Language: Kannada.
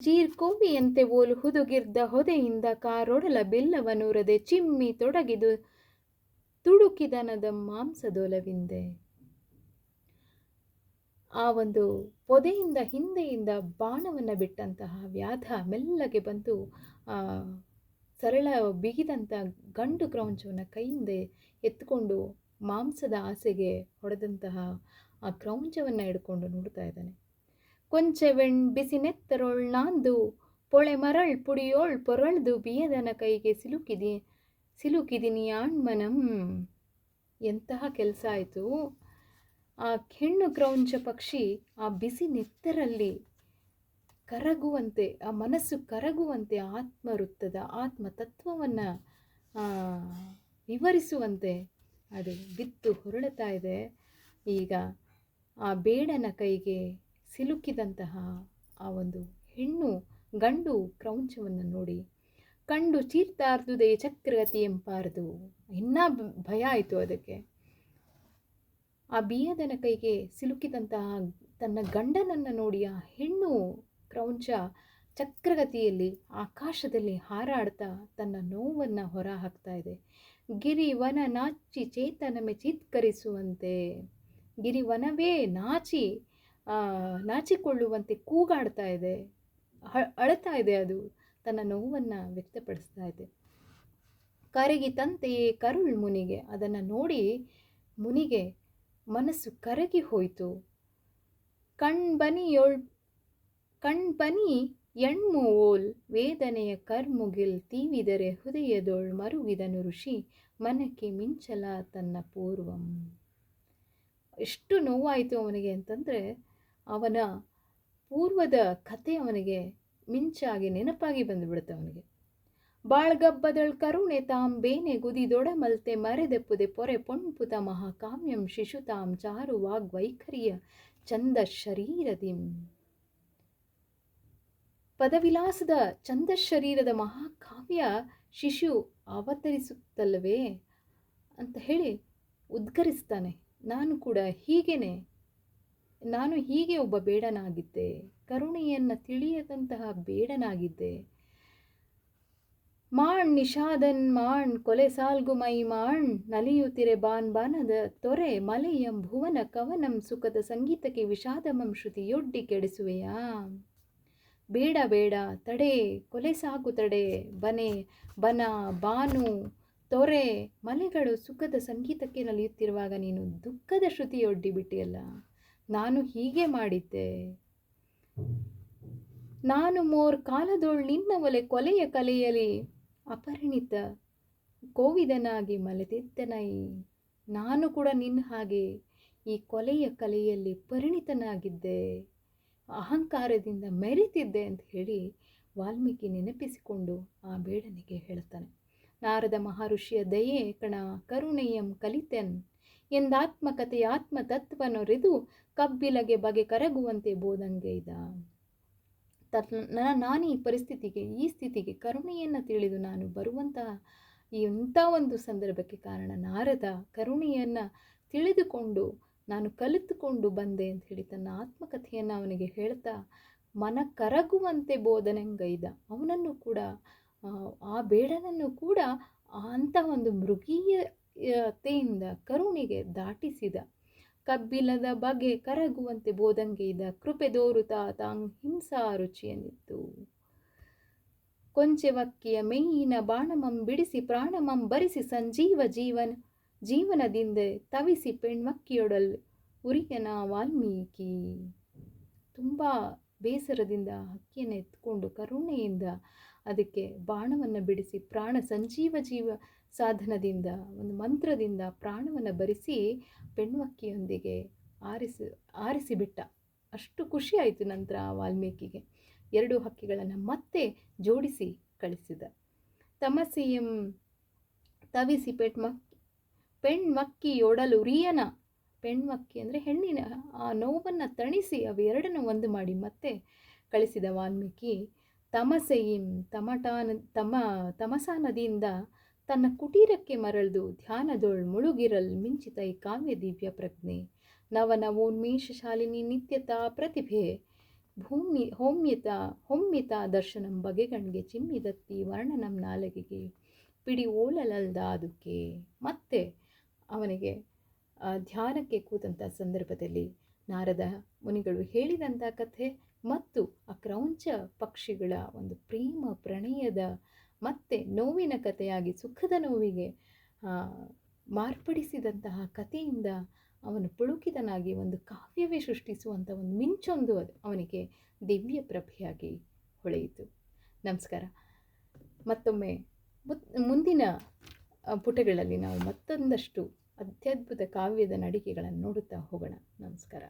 ಜೀರ್ಕೋವಿಯಂತೆ ಓಲು ಹುದುಗಿರ್ದ ಹೊದೆಯಿಂದ ಕಾರೊಡಲ ಬೆಲ್ಲವನೂರದೆ ಚಿಮ್ಮಿ ತೊಡಗಿದು ತುಡುಕಿದನದ ಮಾಂಸದೊಲವಿಂದೆ. ಆ ಒಂದು ಪೊದೆಯಿಂದ ಹಿಂದೆಯಿಂದ ಬಾಣವನ್ನು ಬಿಟ್ಟಂತಹ ವ್ಯಾಧ ಮೆಲ್ಲಗೆ ಬಂದು ಸರಳ ಬಿಗಿದಂಥ ಗಂಡು ಕ್ರೌಂಚವನ್ನು ಕೈಯಿಂದ ಎತ್ಕೊಂಡು ಮಾಂಸದ ಆಸೆಗೆ ಹೊಡೆದಂತಹ ಆ ಕ್ರೌಂಚವನ್ನು ಹಿಡ್ಕೊಂಡು ನೋಡ್ತಾ ಇದ್ದಾನೆ. ಕೊಂಚವೆಣ್ ಬಿಸಿನೆತ್ತರೊಳ್ ನಾಂದು, ಪೊಳೆ ಮರಳ್ ಪುಡಿಯೋಳ್ ಪೊರಳ್ದು ಬಿಯದನ ಕೈಗೆ ಸಿಲುಕಿದಿ, ಸಿಲುಕಿದಿನಿ ಆಣ್ಮನಂ. ಎಂತಹ ಕೆಲಸ ಆಯಿತು? ಆ ಹೆಣ್ಣು ಕ್ರೌಂಚ ಪಕ್ಷಿ ಆ ಬಿಸಿ ನೆತ್ತರಲ್ಲಿ ಕರಗುವಂತೆ, ಆ ಮನಸ್ಸು ಕರಗುವಂತೆ ಆತ್ಮ ವೃತ್ತದ ಆತ್ಮ ತತ್ವವನ್ನು ವಿವರಿಸುವಂತೆ ಅದು ಬಿತ್ತು ಹೊರಳುತ್ತಾ ಇದೆ. ಈಗ ಆ ಬೇಡನ ಕೈಗೆ ಸಿಲುಕಿದಂತಹ ಆ ಒಂದು ಹೆಣ್ಣು ಗಂಡು ಕ್ರೌಂಚವನ್ನು ನೋಡಿ, ಕಂಡು ಚೀರ್ತಾರ್ದುದೇ ಚಕ್ರಗತಿ ಎಂಬಾರದು ಇನ್ನೂ ಭಯ ಆಯಿತು ಅದಕ್ಕೆ. ಆ ಬೀಯದನ ಕೈಗೆ ಸಿಲುಕಿದಂತಹ ತನ್ನ ಗಂಡನನ್ನು ನೋಡಿ ಆ ಹೆಣ್ಣು ಕ್ರೌಂಚ ಚಕ್ರಗತಿಯಲ್ಲಿ ಆಕಾಶದಲ್ಲಿ ಹಾರಾಡ್ತಾ ತನ್ನ ನೋವನ್ನು ಹೊರ ಹಾಕ್ತಾ ಇದೆ. ಗಿರಿ ವನ ನಾಚಿ ಚೇತನಮೆ ಚೀತ್ಕರಿಸುವಂತೆ, ಗಿರಿವನವೇ ನಾಚಿ ನಾಚಿಕೊಳ್ಳುವಂತೆ ಕೂಗಾಡ್ತಾ ಇದೆ. ಅಳತಾ ಇದೆ ಅದು. ತನ್ನ ನೋವನ್ನು ವ್ಯಕ್ತಪಡಿಸ್ತಾ ಇದೆ. ಕರಗಿ ತಂತೆಯೇ ಕರುಳ್ ಮುನಿಗೆ. ಅದನ್ನು ನೋಡಿ ಮುನಿಗೆ ಮನಸ್ಸು ಕರಗಿ ಹೋಯಿತು. ಕಣ್ಬನಿಯೊಳ್ ಕಣ್ಬನಿ ಎಣ್ಮು ಓಲ್, ವೇದನೆಯ ಕರ್ಮುಗಿಲ್ ತೀವಿದರೆ ಹೃದಯದೊಳ್ ಮರುಗಿದನು ಋಷಿ, ಮನಕ್ಕೆ ಮಿಂಚಲ ತನ್ನ ಪೂರ್ವಂ. ಎಷ್ಟು ನೋವಾಯಿತು ಅವನಿಗೆ ಅಂತಂದರೆ ಅವನ ಪೂರ್ವದ ಕಥೆ ಅವನಿಗೆ ಮಿಂಚಾಗಿ ನೆನಪಾಗಿ ಬಂದುಬಿಡುತ್ತೆ ಅವನಿಗೆ. ಬಾಳ್ಗಬ್ಬದಳ್ ಕರುಣೆ ತಾಂ ಬೇನೆ ಗುದಿದೊಡಮಲ್ತೆ ಮರೆದೆಪ್ಪುದೆ ಪೊರೆ ಪೊಣ್ಪುತ ಮಹಾಕಾಮ್ಯಂ ಶಿಶುತಾಂ ಚಾರು ವಾಗ್ವೈಖರಿಯ ಚಂದ ಶರೀರದಿಂ ಪದವಿಲಾಸದ ಚಂದ ಶರೀರದ ಮಹಾಕಾವ್ಯ ಶಿಶು ಅವತರಿಸುತ್ತಲ್ಲವೇ ಅಂತ ಹೇಳಿ ಉದ್ಗರಿಸ್ತಾನೆ. ನಾನು ಕೂಡ ಹೀಗೇನೆ ನಾನು ಹೀಗೆ ಒಬ್ಬ ಬೇಡನಾಗಿದ್ದೆ, ಕರುಣೆಯನ್ನು ತಿಳಿಯದಂತಹ ಬೇಡನಾಗಿದ್ದೆ. ಮಾಣ್ ನಿಷಾದನ್, ಮಾಣ್ ಕೊಲೆ ಸಾಲ್ಗು ಮೈ, ಮಾಣ್ ನಲಿಯುತ್ತಿರೆ ಬಾನ್ ಬಾನದ ತೊರೆ ಮಲೆಯಂ ಭುವನ ಕವನಂ ಸುಖದ ಸಂಗೀತಕ್ಕೆ ವಿಷಾದಮಂ ಶ್ರುತಿಯೊಡ್ಡಿ ಕೆಡಿಸುವೆಯಾ? ಬೇಡ ಬೇಡ, ತಡೆ, ಕೊಲೆ ಸಾಕು ತಡೆ, ಬನೆ, ಬನ, ಬಾನು, ತೊರೆ ಮಲೆಗಳು ಸುಖದ ಸಂಗೀತಕ್ಕೆ ನಲಿಯುತ್ತಿರುವಾಗ ನೀನು ದುಃಖದ ಶ್ರುತಿಯೊಡ್ಡಿ ಬಿಟ್ಟಿಯಲ್ಲ. ನಾನು ಹೀಗೆ ಮಾಡಿದ್ದೆ. ನಾನು ಮೋರ್ ಕಾಲದೊಳ್ ನಿನ್ನ ಒಲೆ ಕೊಲೆಯ ಕಲೆಯಲಿ ಅಪರಿಣಿತ ಕೋವಿದನಾಗಿ ಮಲೆದಿದ್ದನೈ ನಾನು ಕೂಡ ನಿನ್ನ ಹಾಗೆ ಈ ಕೊಲೆಯ ಕಲೆಯಲ್ಲಿ ಪರಿಣಿತನಾಗಿದ್ದೆ. ಅಹಂಕಾರದಿಂದ ಮೆರಿತಿದ್ದೆ ಅಂತ ಹೇಳಿ ವಾಲ್ಮೀಕಿ ನೆನಪಿಸಿಕೊಂಡು ಆ ಬೇಡನಿಗೆ ಹೇಳ್ತಾನೆ. ನಾರದ ಮಹರ್ಷಿಯ ದಯೆ ಕಣ ಕರುಣೆಯಂ ಕಲಿತೆನ್ ಎಂದಾತ್ಮಕತೆಯ ಆತ್ಮ ತತ್ವನೊರೆದು ಕಬ್ಬಿಲಗೆ ಬಗೆ ಕರಗುವಂತೆ ಬೋದಂಗೈದ ತತ್ ನಾನು ಈ ಪರಿಸ್ಥಿತಿಗೆ, ಈ ಸ್ಥಿತಿಗೆ ಕರುಣೆಯನ್ನು ತಿಳಿದು ನಾನು ಬರುವಂತಹ ಇಂಥ ಒಂದು ಸಂದರ್ಭಕ್ಕೆ ಕಾರಣ ನಾರದ ಕರುಣೆಯನ್ನು ತಿಳಿದುಕೊಂಡು, ನಾನು ಕಲಿತುಕೊಂಡು ಬಂದೆ ಅಂತ ಹೇಳಿ ತನ್ನ ಆತ್ಮಕಥೆಯನ್ನು ಅವನಿಗೆ ಹೇಳ್ತಾ, ಮನ ಕರಗುವಂತೆ ಬೋಧನೆಂಗೈದ ಅವನನ್ನು ಕೂಡ, ಆ ಬೇಡನನ್ನು ಕೂಡ ಅಂಥ ಒಂದು ಮೃಗೀಯತೆಯಿಂದ ಕರುಣಿಗೆ ದಾಟಿಸಿದ. ಕಬ್ಬಿಲದ ಬಗೆ ಕರಗುವಂತೆ ಬೋದಂಗೆಯ್ದ ಕೃಪೆ ದೋರುತಾ ತಾಂಗ್ ಹಿಂಸಾ ರುಚಿಯನ್ನಿತ್ತು ಕೊಂಚೆವಕ್ಕಿಯ ಮೇಯಿನ ಬಾಣಮಂ ಬಿಡಿಸಿ ಪ್ರಾಣಮಂ ಬರಿಸಿ ಸಂಜೀವ ಜೀವನ, ಜೀವನದಿಂದ ತವಿಸಿ ಪೆಣ್ಮಕ್ಕಿಯೊಡಲ್ ಉರಿಯನ ವಾಲ್ಮೀಕಿ. ತುಂಬ ಬೇಸರದಿಂದ ಹಕ್ಕಿಯನ್ನು ಎತ್ಕೊಂಡು ಕರುಣೆಯಿಂದ ಅದಕ್ಕೆ ಬಾಣವನ್ನು ಬಿಡಿಸಿ ಪ್ರಾಣ ಸಂಜೀವ ಜೀವ ಸಾಧನದಿಂದ, ಒಂದು ಮಂತ್ರದಿಂದ ಪ್ರಾಣವನ್ನು ಬರಿಸಿ ಪೆಣ್ಮಕ್ಕಿಯೊಂದಿಗೆ ಆರಿಸಿ, ಆರಿಸಿಬಿಟ್ಟ. ಅಷ್ಟು ಖುಷಿ ಆಯಿತು ನಂತರ ವಾಲ್ಮೀಕಿಗೆ. ಎರಡು ಹಕ್ಕಿಗಳನ್ನು ಮತ್ತೆ ಜೋಡಿಸಿ ಕಳಿಸಿದ. ತಮಸೆಯಂ ತವಿಸಿ ಪೆಣ್ಮಕ್ಕಿ ಪೆಣ್ಮಕ್ಕಿಯೊಡಲು ರಿಯನ. ಪೆಣ್ಮಕ್ಕಿ ಅಂದರೆ ಹೆಣ್ಣಿನ. ಆ ನೋವನ್ನು ತಣಿಸಿ ಅವೆರಡನ್ನು ಒಂದು ಮಾಡಿ ಮತ್ತೆ ಕಳಿಸಿದ ವಾಲ್ಮೀಕಿ. ತಮಸೆಯಿಂ ತಮಟಾನ ತಮ ತಮಸಾ ನದಿಯಿಂದ ತನ್ನ ಕುಟೀರಕ್ಕೆ ಮರಳ್ದು ಧ್ಯಾನದೊಳ್ ಮುಳುಗಿರಲ್ ಮಿಂಚಿತೈ ಕಾವ್ಯ ದಿವ್ಯ ಪ್ರಜ್ಞೆ. ನವನವೋನ್ಮೇಷ ಶಾಲಿನಿ ನಿತ್ಯತಾ ಪ್ರತಿಭೆ. ಭೂಮಿ ಹೋಮ್ಯತ ಹೊಮ್ಮಿತ ದರ್ಶನಂ ಬಗೆಗಣ್ಗೆ ಚಿಮ್ಮಿದತ್ತಿ ವರ್ಣನಂ ನಾಲಗೆಗೆ. ಪಿಡಿ ಅದಕ್ಕೆ ಮತ್ತೆ ಅವನಿಗೆ ಧ್ಯಾನಕ್ಕೆ ಕೂತಂಥ ಸಂದರ್ಭದಲ್ಲಿ ನಾರದ ಮುನಿಗಳು ಹೇಳಿದಂಥ ಕಥೆ ಮತ್ತು ಆ ಕ್ರೌಂಚ ಪಕ್ಷಿಗಳ ಒಂದು ಪ್ರೇಮ ಪ್ರಣಯದ ಮತ್ತೆ ನೋವಿನ ಕಥೆಯಾಗಿ ಸುಖದ ನೋವಿಗೆ ಮಾರ್ಪಡಿಸಿದಂತಹ ಕಥೆಯಿಂದ ಅವನು ಪುಳುಕಿತನಾಗಿ ಒಂದು ಕಾವ್ಯವೇ ಸೃಷ್ಟಿಸುವಂಥ ಒಂದು ಮಿಂಚೊಂದು ಅದು ಅವನಿಗೆ ದಿವ್ಯ ಪ್ರಭೆಯಾಗಿ ಹೊಳೆಯಿತು. ನಮಸ್ಕಾರ. ಮತ್ತೊಮ್ಮೆ ಮುಂದಿನ ಪುಟಗಳಲ್ಲಿ ನಾವು ಮತ್ತೊಂದಷ್ಟು ಅತ್ಯದ್ಭುತ ಕಾವ್ಯದ ನಡಿಗೆಗಳನ್ನು ನೋಡುತ್ತಾ ಹೋಗೋಣ. ನಮಸ್ಕಾರ.